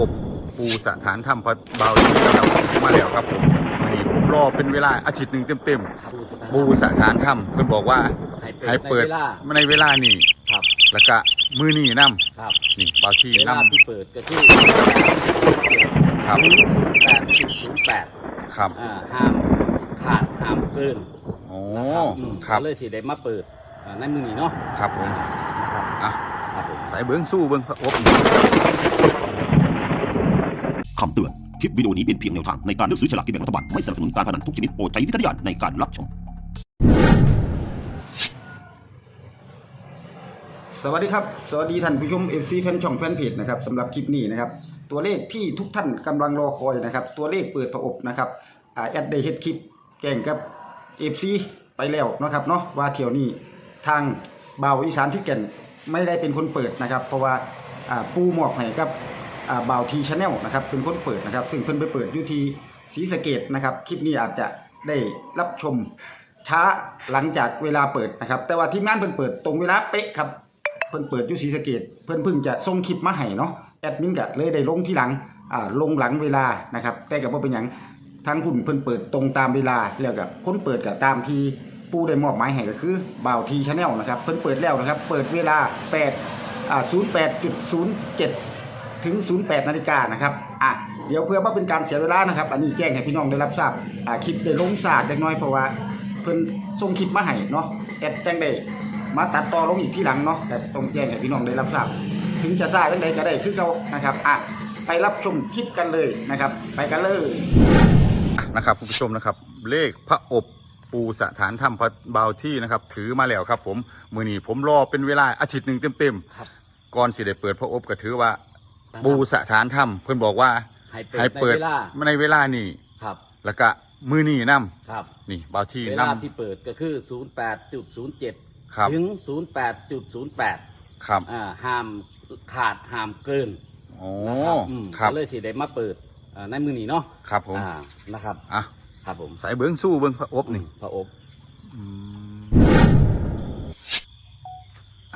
อบปูสถานถ้ำพระเบาที่นะครับมาแล้วครับผมวันนี้ผมรอเป็นเวลาอาทิตย์หนึ่งเต็มๆปูสถานถ้ำเพิ่นบอกว่าให้เปิดในเวลานี้ครับแล้วก็มือนี่นํครับนี่เบาที่เวนํลาที่เปิดก็คือครับศูนย์แปดจุดศูนย์แปดครับอ่าห้ามขาดห้ามเกินโอ้นะครับอืมครับก็เลยสิได้มาเปิดอ่าในมือนี้เนาะครับผมนะครับอะครับผมใส่เบิ้งสู้เบิ้งพระอบ คำเตือน คลิปวิดีโอนี้เป็นเพียงแนวทางในการเลือกซื้อฉลากกินแบ่งรัฐบาล ไม่สนับสนุนการพนันทุกชนิดโปรดใช้วิจารณญาณในการรับชม สวัสดีครับ สวัสดีท่านผู้ชม FC แฟนช่องแฟนเพจนะครับสำหรับคลิปนี้นะครับ ตัวเลขที่ทุกท่านกำลังรอคอยนะครับ ตัวเลขเปิดประอบนะครับอ่าแอดได้เฮ็ดคลิปแก่งกับ FC ไปแล้วนะครับเนาะว่าเที่ยวนี้ทางบ่าวอีสานที่แก่นไม่ได้เป็นคนเปิดนะครับ เพราะว่าอ่าปูหมอกให้กับ บ่าวทีชาแนลนะครับเป็นคนเปิดนะครับ ซึ่งเพิ่นไปเปิดอยู่ที่ศรีสะเกดนะครับ คลิปนี้อาจจะได้รับชมช้าหลังจากเวลาเปิดนะครับ แต่ว่าทีมงานเพิ่นเปิดตรงเวลาเป๊ะครับเพิ่นเปิดอยู่ศรีสะเกดเพิ่นเพิ่งจะส่งคลิปมาให้เนาะแอดมินก็เลยได้ลงที่หลังอ่าลงหลังเวลานะครับ แต่ก็บ่เป็นหยังทางคุณเพิ่นเปิดตรงตามเวลาแล้วก็คนเปิดก็ตามที่ผู้ได้มอบหมายให้ก็คือบ่าวทีชาแนลนะครับ เพิ่นเปิดแล้วนะครับ เปิดเวลา8อ่า08.07 ถึง 08นาฬิกานะครับอะเดี๋ยวเพื่อว่าเป็นการเสียเวลานะครับ อันนี้แจ้งให้พี่น้องได้รับทราบอ่าคลิปได้ลงสากจักหน้อยเพราะว่าเพิ่นส่งคลิปมาให้เนาะแอดแจ้งได้มาตัดต่อลงอีกที่หลังเนาะแต่ต้องแจ้งให้พี่น้องได้รับทราบถึงจะซ่าจังใดก็ได้คือเขานะครับอะไปรับชมคลิปกันเลยนะครับ ไปกันเลยอะนะครับคุณผู้ชมนะครับ เลขพระอบปูสถานถ้ำพระเบาที่นะครับ ถือมาแล้วครับ ผมมือนี้ผมรอเป็นเวลาอาทิตย์หนึ่งเต็มครับๆก่อนสิได้เปิดพระอบก็ถือว่า ปูสถานถ้ำเพิ่นบอกว่าให้เปิดให้เปิดในเวลาในเวลานี้ครับแล้วก็มือนี่นํครับ นี่เบาที่เวนํ ลาที่เปิดก็คือ08.07ครับถึง 08.08ครับอ่าห้ามขาดห้ามเกินโอ้นะครับอืมครับ ก็เลยสิได้มาเปิดอ่าในมือนี้เนาะครับผมอ่านะครับอะครับผมใส่เบิ้งสู้เบิ้งพระอบนี่พระอบ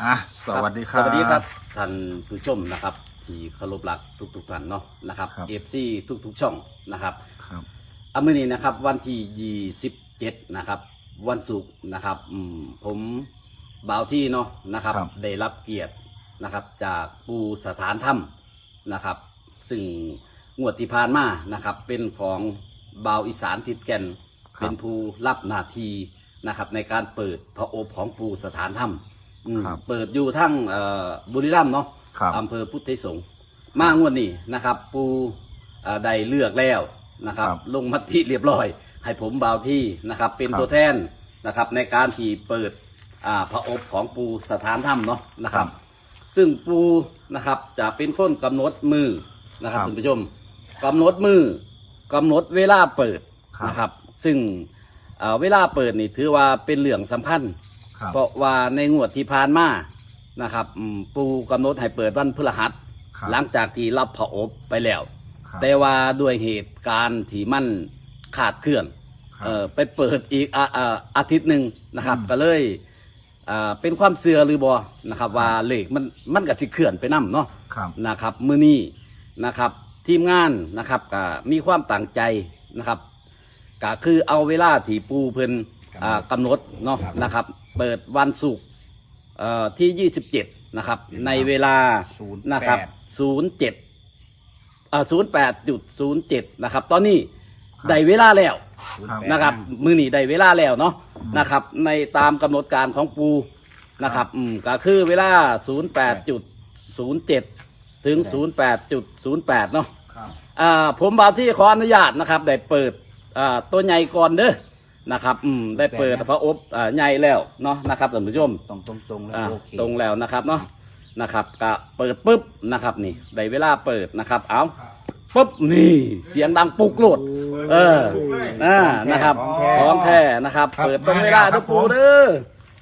อะสวัสดีครับ สวัสดีครับท่านผู้ชมนะครับ ที่เคารพรักทุกๆท่านเนาะนะครับครับ เอฟซีทุกๆช่องนะครับครับ อามื่อนี้นะครับวันที่27นะครับ วันศุกร์นะครับอืมผมบ่าวที่เนาะนะครับ ครับ ได้รับเกียรตินะครับจากปูสถานถ้ำนะครับ ซึ่งงวดที่ผ่านมานะครับ เป็นของบ่าวอีสานติดแก่นเป็นผู้รับหน้าที่นะครับ ในการเปิดพระอบของปูสถานถ้ำอืมครับ เปิดอยู่ทั้งเอ่อบุรีรัมย์เนาะ ครับ อำเภอพุทธไทยสงฆ์มางวดนี้นะครับ ปูเอ่อได้เลือกแล้วนะครับ ครับลงมติเรียบร้อย ให้ผมบ่าวที่นะครับ เป็นครับตัวแทนนะครับ ในการที่เปิดอ่าพระอบของปูสถานถ้ำเนาะนะครับซึ่งปูนะครับจะเป็นคนกำหนดมือนะครับครับคุณผู้ชมกำหนดมือกำหนดเวลาเปิดครับนะครับ ซึ่งเอ่อเวลาเปิดนี่ถือว่าเป็นเรื่องสำคัญ ครับ เพราะว่าในงวดที่ผ่านมา นะครับอืมปูกำหนดให้เปิดวันพฤหัส ครับ หลังจากที่รับพระอบไปแล้ว ครับ แต่ว่าด้วยเหตุการณ์ที่มันขาดเคลื่อนครับเอ่อไปเปิดอีกอ่าอ่าอาทิตย์หนึ่งนะครับอืมก็เลยอ่าเป็นความเสื่อหรือบอนะครับ ว่าเลขมันมันก็สิเคลื่อนไปนํเนาะครับ นะครับ มือนี้นะครับ ทีมงานนะครับก็มีความตั้งใจนะครับก็คือเอาเวลาที่ปูเพิ่นอ่ากำหนดเนาะนะครับ เปิดวันศุกร์ เอ่อที่ 27 นะครับ ในเวลานะครับ 07อ่า08.07 นะครับ ตอนนี้ได้เวลาแล้วครับนะครับ มือนี้ได้เวลาแล้วเนาะนะครับ ในตามกำหนดการของปูนะครับอืมก็คือเวลา 08.07 ถึง 08.08 เนาะ ครับ อ่าผมบาวที่ขออนุญาตนะครับ ได้เปิดอ่าตัวใหญ่ก่อนเด้อ นะครับอืมได้เปิดพระอบอ่าใหญ่แล้วเนาะนะครับท่านผู้ชมตรงตรงตรงๆแล้วอ่าโอเคตรงแล้วนะครับเนาะนะครับก็เปิดปุ๊บนะครับนี่ได้เวลาเปิดนะครับเอาปุ๊บนี่เสียงดังปุกโลดเอออ่านะครับของแท้นะครับครับเปิดตรงเวลาครัทุบกปูผมเด้อ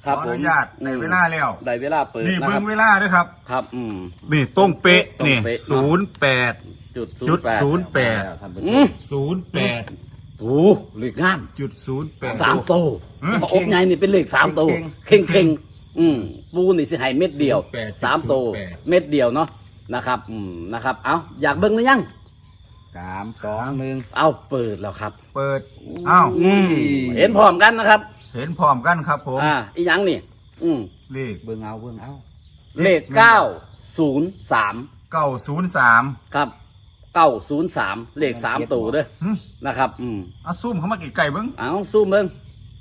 คขรับออผมนุญาตในเวลาแล้ว ได้เวลาเปิดนี่นะคเบิ้รังบเวลาด้วยครับ ครับอืม นี่ตรงเป๊ะตรงนี่เป๊ะเนอะศูนย์แปดจุดจุด08ศูนย์แปดท่านผู้ชอืมมศูนย์แปด โอ้เหล็กงามจุดศูนย์แปด สามโตอืมพระอบใหญ่นี่เป็นเหล็กสามโตเข่เข่งงเข่งๆอืมปูนี่สิให้เม็ดเดียว08สามโต08เม็ดเดียวเนาะนะครับอืมนะครับเอาอยากเบิ่งหรือยัง สามสองหนึ่งเอาเปิดแล้วครับ เปิดอ้าวอืมเห็นพร้อมกันนะครับ เห็นพร้อมกันครับผมอ่าอีหยังนี่ อืมเลขเบิ่งเอาเบิ่งเอาเลขเก้าศูนย์สามเก้าศูนย์สามครับ เก้าศูนย์สามเลขสามตัวเด้อหึนะครับ อืมเอาซุ่มเข้ามาไกลๆเบิ้งเอาซูมเบิ่ง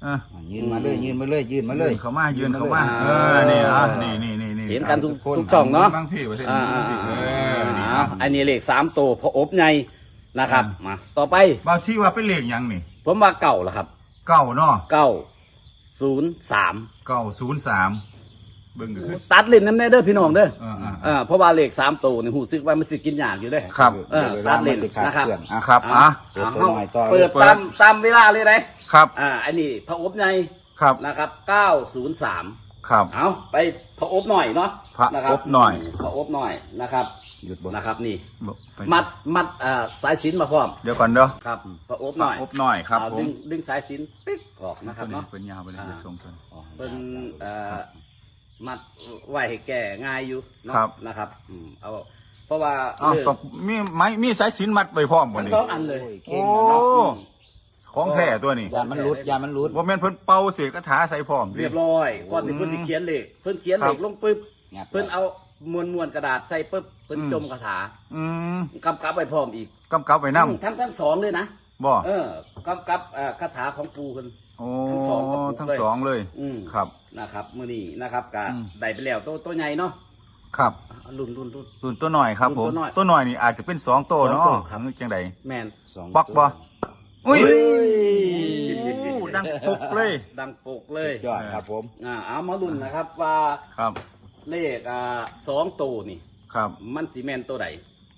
เอออะยืนมาเลยยืนมาเลยยืนมาเลยยืนเข้ามายืนเข้ามาอ่าเออนี่อะนี่นี่นี่นี่เห็นกันทุกทุกคนทุกช่องเนาะ บางพี่ประเทศอ่านี้อ่าบางพี่เออ่าอนี่อ่าอะอันนี้เลขสามตัวพออบไงนะครับมาต่อไปบางที่ว่าเป็นเลขหยังนี่ผมว่าเก่าแล้วครับเก้าเนาะเก้าศูนย์สามเก้าศูนย์สาม เบิ้งก็คือ ตัดเล่นน้ำแน่เด้อพี่น้องเด้อเอออ่าอ่าเพราะว่าเลขสามตัวนี่หูซึกว่ามันสิกินยากอยู่เด้อ ครับ เออดี๋ยวตัดเลนวลามัสิขาดนะครับเคลื่อน อะครับอะเปิดตัวหน่อยต่อ เปิดเปิดตามตามเวลาเลยนะครับ อ่าอันนี้พระอบไงครับนะครับเก้าศูนย์สามครับ เอาไปพระอบหน่อยเนาะพระนคอบหน่อย พระอบหน่อยนะครับหยุดบนนะครับนี่ ไปมัดมัดอ่าสายสิญจนมาพร้อมเดี๋ยวก่อนเด้อครับพระอบหน่อยอบหน่อยครับเอาผมดึงดึงสายสิญจนปิ๊กออกนะคตัรับวนี้เนาะเป็นยาวไปเลยอ่าเดี๋ยวส่งตัวนี้เป็นเอ่อ มัดไว้ให้แก่ง่ายอยู่เนาะครับ นะครับอืมเอาเพราะว่าอ้าวเลือกต้องมีไม้มีสายสิญจนมัดไปพร้อมกัทั้นงนี่สองอันเลย โอ้ยโอ้เก่งนะเนาะของแท้ตัวนี้ยามันรุดยามันรุด ว่าแม่นเพิ่นเป่าเสียกระถาใส่พร้อมเรียบร้อยก่อนที่เพิ่นจะเขียนเลขเพิ่นเขียนเลขลงปึ๊บงัด เพิ่นเอามวนมวนๆกระดาษใส่ปึ๊บเพิ่นจมคาถาอืมกำกับไปพร้อมอีกกำกับไว้นำทั้งทั้งสองเลยนะ บ่ เออกำกับเอ่อคาถาของปูเพิ่นโอ้ ทั้งสองกระปุกทั้งเลยสองเลย อืมครับ นะครับมื้อนี้นะครับก็อืม ได้ไปแล้วตัวตัวใหญ่เนาะครับอะรุ่นรุ่นรุ่นรุ่นตัวหน่อยครับผมรุ่นตัวน้อยตัวหน่อยนี่อาจจะเป็นสองตัวเนาะสองตัวครับหรือจังไดแมน สองบักบ่อุ้ยเฮ้ย โอ้ดังปุกเลย ดังปกเลยยอดครับผม อ่าเอามาลุ้นนะครับว่าครับ เลขอ่าสองตัวนี่ ครับ มันสีแมนตัวใด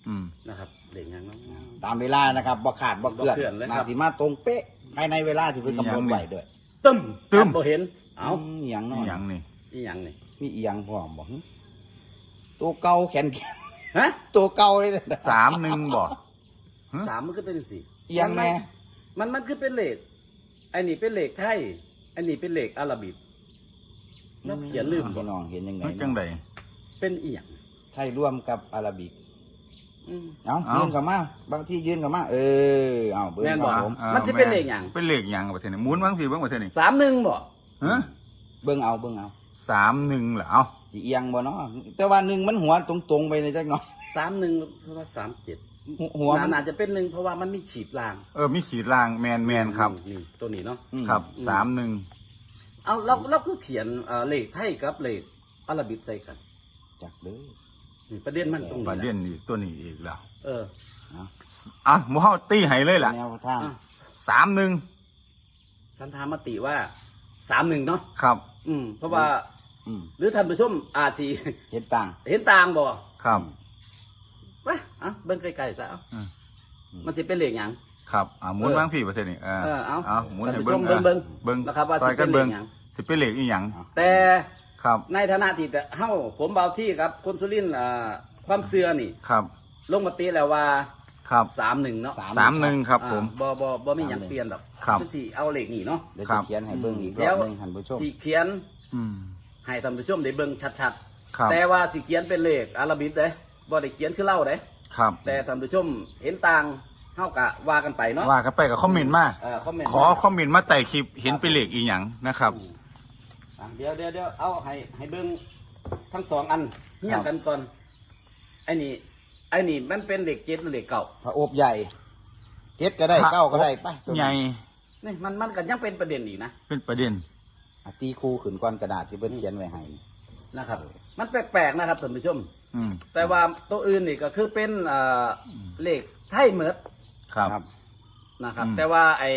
อืม นะครับเลขยังเนาะ ตามเวลานะครับบ่ขาดบ่เคลื่อนบ่เคลื่อนเลยมาครับสิมาตรงเป๊ะ ภายในเวลาที่เพิ่นกำหนดไว้ด้วยตึ้มตึ้ม บ่เห็น เอามอหย่างนี่เน้อหยังนี่อีหยังนี่มีอีหยังพร้อมบ่หึตัวเก่าแขนแขนฮะตัวเก่าเลยนะสามหนึ่งบ่สามมันก็เป็นสี่อีหยังแน่มันมันคือเป็นเลขอันนี้เป็นเลขไทยอันนี้เป็นเลขอาราบิกแล้วเขียนลืมบ่พี่น้องเห็นยังไงเฮ้ยจังไดเป็นอีหยังไทยร่วมกับอาราบิกอืม เอาเอายืยืนเข้ามาบางที่ยืนเข้ามาเออเอาเบิ้งแม่นคบ่รับผมอ่ามันจะเป็นเลขหยัง เป็นเลขหยังประเทศนี้หมุนบางพี่เบิ่งประเทศนี้สามหนึ่งบ่ฮะเบิ้งเอาเบิ้งเอาสามหนึ่งเหรอเอาสิเอียงบ่เนาะแต่ว่าหนึ่งมันหัวตรงๆไปในจักหน่อยสามหนึ่งเพราะว่าสามเจ็ดหัวหัวมันน่าจะเป็นหนึ่งเพราะว่ามันมีฉีดลางเออมีขีดล่างแมนแมนครับ นี่ตัวนี้เนาะอืมครับสามหนึ่งเอาเราเราก็เขียนเอ่อเลขไทยกับเลขอาราบิกใส่กันจักเด้อ นี่ประเด็นมันตรงประนี้เด็แหนละนี่ตัวนี้อีกแล้ว เอออะหมูเฮาตีให้เลยล่ะแนวทางอะสามหนึ่งฉันถามมติว่าสามหนึ่งเนาะครับ อืมเพราะว่าอืมหรือท่านผู้ชมอาจสิเห็นต่าง เห็นต่างบ่ครับวะอะเบิ่งไกลๆซะเอาอืมมันจะเป็นเลขหยังครับอ่าหมุนเออบางพี่ประเทศนี้เออเออเอาเอาหมุนให้ท่านผู้เบิ้งชมเบิ่งอะเบิ่งเบิ้งนะครับว่าซอยสิกัเป็นนเบิ้งเลขหยังสิเป็นเลขอีหยังแต่ ครับ ในฐานะที่แต่เฮ้าผมเบาที่ครับคนสุรินทร์อ่าความเสื่อนี่ ครับ ลงมาตีแล้วว่าครับ สามหนึ่งเนาะสามหนึ่งครับผมอ่าบ่บ่บ่มีหยังเปลี่ยนดอกครับอสิเอาเลขนี่เนาะเดี๋ยวครัจะบ เขียนให้เบิ้งอีกรแล้อบวหนึงท่านผู้ชมสิเขียนอืม ให้ท่านผู้ชมได้เบิ่งชัดครับ ๆ แต่ว่าสิเขียนเป็นเลขอาราบิกเด้บ่ได้เขียนคือเล่าเด้ ครับ แต่ท่านผู้ชมเห็นต่างเฮากะว่ากันไปเนาะว่ากันไปกับคอมเมนต์มา เออคอมเมนต์ขอคอมเมนต์มาใต้คลิปเห็นเป็นเลขอีหยังนะครับ อะเดี๋ยวเดี๋ยวเดี๋ยวเอาให้ให้เบิ่งทั้งสองอันเฮียงกันก่อนไอ้นี่ไอ้นี่มันเป็นเลขเจ็ดหรือเลขเก่าพระอบใหญ่เจ็ดก็ได้เก้าก็ได้ไปใหญ่นี่มันมันก็ยังเป็นประเด็นอีกนะเป็นประเด็นอะตีคู่ขึ้นก้อนกระดาษที่เพิ่นเขียนไว้ให้ นะครับ มันแปลกๆนะครับท่านผู้ชม อืมแต่ว่าตัวอื่นนี่ก็คือเป็นเอ่อเลขไทยเหมือดครับครับ นะครับอืมแต่ว่าไอ้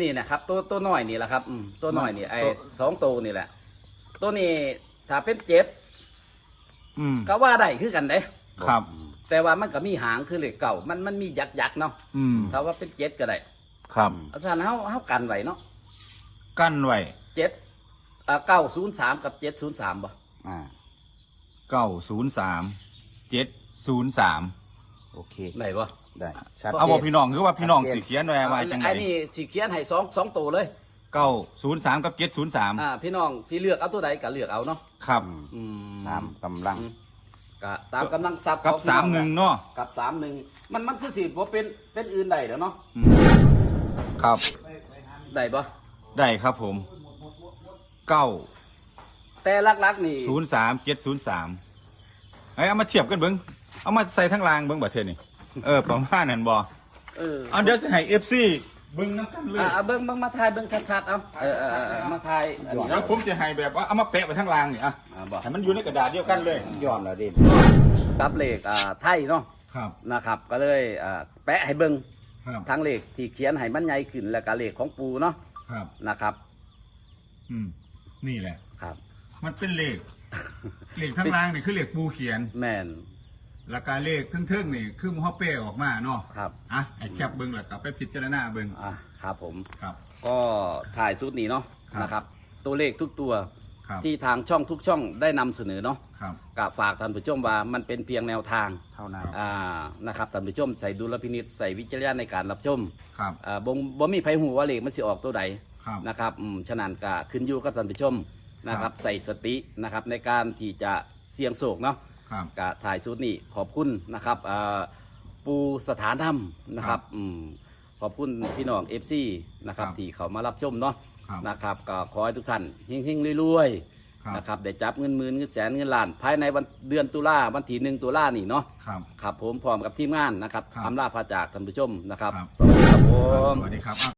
นี่นะครับ ตัวตัวน้อยนี่แหละครับอืมตัวน้อยนี่ไอ้ตัวสองตัวนี่แหละ ตัวนี้ถ้าเป็นเจ็ดอืมก็ว่าได้คือกันเด้ครับ แต่ว่ามันก็มีหางคือเลขเก่า มันมันมียักษ์ยักษ์เนาะอืมถ้าว่าเป็นเจ็ดก็ได้ครับอาจารย์เฮาเฮากันไว้เนาะกั้นไว้เจ็ดอ่าเก้าศูนย์สามกับเจ็ดศูนย์สามบ่อ่าเก้าศูนย์สามเจ็ดศูนย์สาม โอเคได้บ่ได้ชัดเอาบอกจนพี่น้องคือว่าพี่น้องชัดเจนสิเขียนไว้ว่าจังไงไอ้นี่สิเขียนให้สองสองตัวเลยเก้าศูนย์สามกับเจ็ดศูนย์สามอ่าพี่น้องสิเลือกเอาตัวใดก็เลือกเอาเนาะครับอืมตามกำลังก็ตามกำลังทรัพย์กับของพี่สามหนึ่งเนาะกับสามหนึ่งมันมันคือสิบ่เป็นเป็นอื่นใดแล้วเนาะครับได้ปะได้ครับผมเก้าแต่ลักๆนี่ศูนย์สามเจ็ดศูนย์สามไอ้เอามาเทียบกันเบิ้ง เอามาใส่ทั้งรางเบิ้งบัดเทศนี่เออประมาณนั้นบ่เออเอาเดี๋ยวสิให้เอฟซีเบิ้งน้ำกันเลยอะเอาเบิ่งเบิ่งมาทายเบิ่งชัดๆเอาเออเออเออมาทายอันนี้เดี๋ยวเนาะผมสิให้แบบว่าเอามาแปะไว้ทั้งรางนี่อะอ่าบอกให้มันอยู่ในกระดาษเดียวกันเลยยอมแล้วดิกับเลขอ่าไทยเนาะครับ นะครับก็เลยอ่าแปะให้เบิ่งครับ ทั้งเลขที่เขียนให้มันใหญ่ขึ้นแล้วก็เลขของปูเนาะครับ นะครับอืม นี่แหละ ครับ มันเป็นเลขเลขทั้งรางนี่คือเลขปูเขียน แม่น แล้วก็เลขครึ่งๆนี่คือมอเป้ออกมาเนาะครับ อะไอ้แคบเบิ้งแล้วก็ไปพิจารณาเบิ้งอ่าครับผม ครับ ก็ถ่ายชุดนี้เนาะครับ นะครับ ตัวเลขทุกตัวครับ ที่ทางช่องทุกช่องได้นำเสนอเนาะครับ กับฝากท่านผู้ชมว่ามันเป็นเพียงแนวทางเท่านั้น อ่านะครับท่านผู้ชมใส่ดุลพินิษใส่วิจารณญาณในการรับชมครับ อ่าบ่งบ่มีไผหูว่าเลขมันสิออกตัวใด ครับ นะครับอืมฉะนั้นก็ขึ้นอยู่กับท่านผู้ชมนะครับ ใส่สตินะครับในการที่จะเสี่ยงโศกเนาะ ครับกะถ่ายชุดนี้ขอบคุณนะครับอ่าปูสถานธรรมนะครับอืมขอบคุณพี่น้องเอฟซีนะครับครับที่เขามารับชมเนาะครับนะครับก็ขอให้ทุกท่านเฮงๆรวยครับๆนะครับได้จับเงินหมื่นเงินแสนเงินล้าน ภายในวันเดือนตุลาวันที่หนึ่งตุลานี่เนาะครับครับผมพร้อมกับทีมงานนะครับครับอำลาพาจากท่านผู้ชมนะครับครับสวัสดีครับผครับมสวัสดีครับ